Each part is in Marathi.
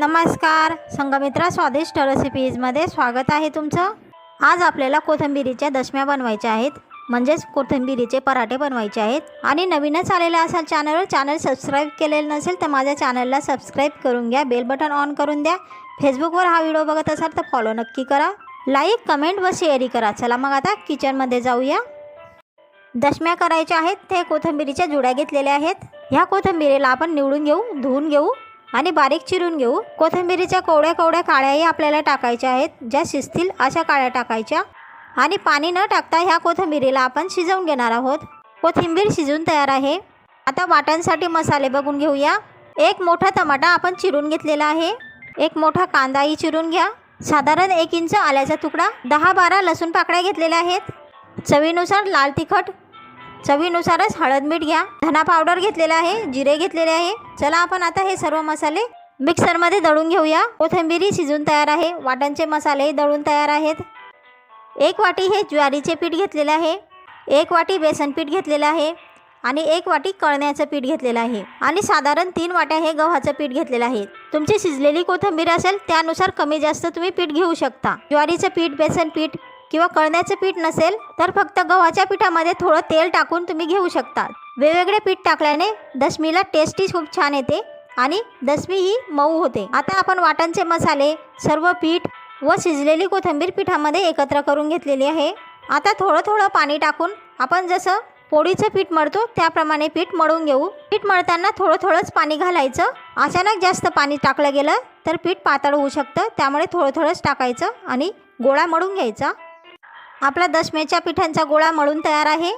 नमस्कार संगमित्रा स्वादिष्ट रेसिपीजमध्ये स्वागत आहे तुमचं. आज आपल्याला कोथिंबिरीच्या दशम्या बनवायच्या आहेत म्हणजेच कोथिंबिरीचे पराठे बनवायचे आहेत. आणि नवीनच आलेलं असाल चॅनलवर चॅनल सबस्क्राईब केलेलं नसेल तर माझ्या चॅनलला सबस्क्राईब करून घ्या बेल बटन ऑन करून द्या. फेसबुकवर हा व्हिडिओ बघत असाल तर फॉलो नक्की करा. लाईक कमेंट व शेअरही करा. चला मग आता किचनमध्ये जाऊया. दशम्या करायच्या आहेत ते कोथिंबिरीच्या जुड्या घेतलेल्या आहेत. ह्या कोथिंबिरीला आपण निवडून घेऊ धुवून घेऊ. आणि बारीक चिरून घेऊ. कोथिंबिरीच्या कोवड्या कोवड्या काळ्याही आपल्याला टाकायच्या आहेत. ज्या शिजतील अशा काळ्या टाकायच्या. आणि पाणी न टाकता ह्या कोथिंबिरीला आपण शिजवून घेणार आहोत. कोथिंबीर शिजून तयार आहे. आता वाटणसाठी मसाले बघून घेऊया. एक मोठा टमाटा आपण चिरून घेतलेला आहे. एक मोठा कांदाही चिरून घ्या. साधारण एक इंच आल्याचा तुकडा. दहा बारा लसूण पाकळ्या घेतलेल्या आहेत. चवीनुसार लाल तिखट चवीनुसारच हळद मीठ घ्या. धना पावडर घेतलेला आहे जिरे घेतलेले आहे. चला आपण आता हे सर्व मसाले मिक्सरमध्ये दळून घेऊया. कोथिंबिरी शिजून तयार आहे. वाटणचे मसाले दळून तयार आहेत. एक वाटी हे ज्वारीचे पीठ घेतलेले आहे. एक वाटी बेसन पीठ घेतलेलं आहे. आणि एक वाटी कळण्याचं पीठ घेतलेलं आहे. आणि साधारण तीन वाट्या हे गव्हाचं पीठ घेतलेलं आहे. तुमची शिजलेली कोथिंबीर असेल त्यानुसार कमी जास्त तुम्ही पीठ घेऊ शकता. ज्वारीचं पीठ बेसन पीठ किंवा कळण्याचं पीठ नसेल तर फक्त गव्हाच्या पिठामध्ये थोडं तेल टाकून तुम्ही घेऊ शकता. वेगवेगळे पीठ टाकल्याने दशमीला टेस्टी खूप छान येते आणि दशमी ही मऊ होते. आता आपण वाटणचे मसाले सर्व पीठ व शिजलेली कोथिंबीर पिठामध्ये एकत्र करून घेतलेली आहे. आता थोडं थोडं पाणी टाकून आपण जसं पोळीचं पीठ मळतो त्याप्रमाणे पीठ मळून घेऊ. पीठ मळताना थोडं थोडंच पाणी घालायचं. अचानक जास्त पाणी टाकलं गेलं तर पीठ पातळ होऊ शकतं त्यामुळे थोडं थोडंच टाकायचं आणि गोळा मळून घ्यायचा. आपला दशम्याच्या पिठांचा गोळा मळून तयार आहे.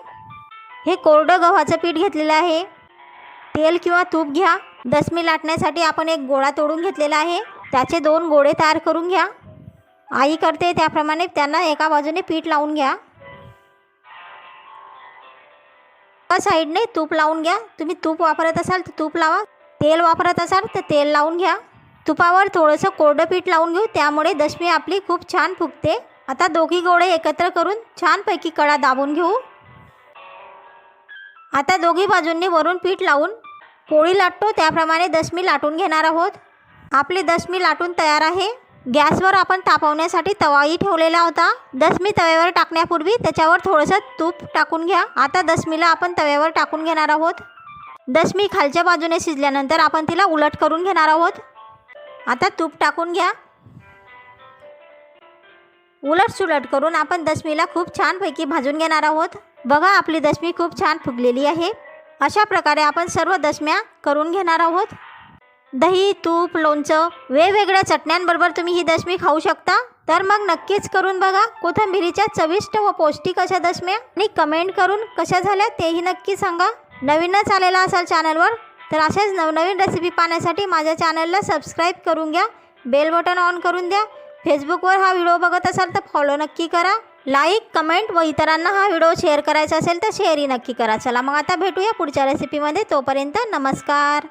हे कोरडं गव्हाचं पीठ घेतलेलं आहे. तेल किंवा तूप घ्या. दशमी लाटण्यासाठी आपण एक गोळा तोडून घेतलेला आहे. त्याचे दोन गोळे तयार करून घ्या. आई करते त्याप्रमाणे त्यांना एका बाजूने पीठ लावून घ्या. एका साईडने तूप लावून घ्या. तुम्ही तूप वापरत असाल तर तूप लावा. तेल वापरत असाल तर तेल लावून घ्या. तुपावर थोडंसं कोरडं पीठ लावून घेऊ. त्यामुळे दशमी आपली खूप छान फुगते. आता दोघी गोळे एकत्र करून छानपैकी कडा दाबून घेऊ. आता दोघी बाजूंनी वरून पीठ लावून पोळी लाटतो त्याप्रमाणे दशमी लाटून घेणार आहोत. आपली दशमी लाटून तयार आहे. गॅसवर आपण तापवण्यासाठी तवाही ठेवलेला होता. दसमी तव्यावर टाकण्यापूर्वी त्याच्यावर थोडंसं तूप टाकून घ्या. आता दसमीला आपण तव्यावर टाकून घेणार आहोत. दशमी खालच्या बाजूने शिजल्यानंतर आपण तिला उलट करून घेणार आहोत. आता तूप टाकून घ्या. उलटसुलट करून आपण दशमीला खूप छानपैकी भाजून घेणार आहोत. बघा आपली दशमी खूप छान फुगलेली आहे. अशा प्रकारे आपण सर्व दशम्या करून घेणार आहोत. दही तूप लोणचं वेगवेगळ्या चटण्यांबरोबर तुम्ही ही दशमी खाऊ शकता. तर मग नक्कीच करून बघा कोथिंबिरीच्या चविष्ट व पौष्टिक अशा दशम्या आणि कमेंट करून कशा झाल्या तेही नक्की सांगा. नवीनच आलेला असाल चॅनलवर तर अशाच नवनवीन रेसिपी पाहण्यासाठी माझ्या चॅनलला सबस्क्राईब करून घ्या. बेल बटन ऑन करून द्या. फेसबुकवर हा व्हिडिओ बघत असाल तर फॉलो नक्की करा. लाईक कमेंट व इतरांना हा व्हिडिओ शेअर करायचा असेल तर शेअरही नक्की करा. चला मग आता भेटूया पुढच्या रेसिपीमध्ये तोपर्यंत नमस्कार.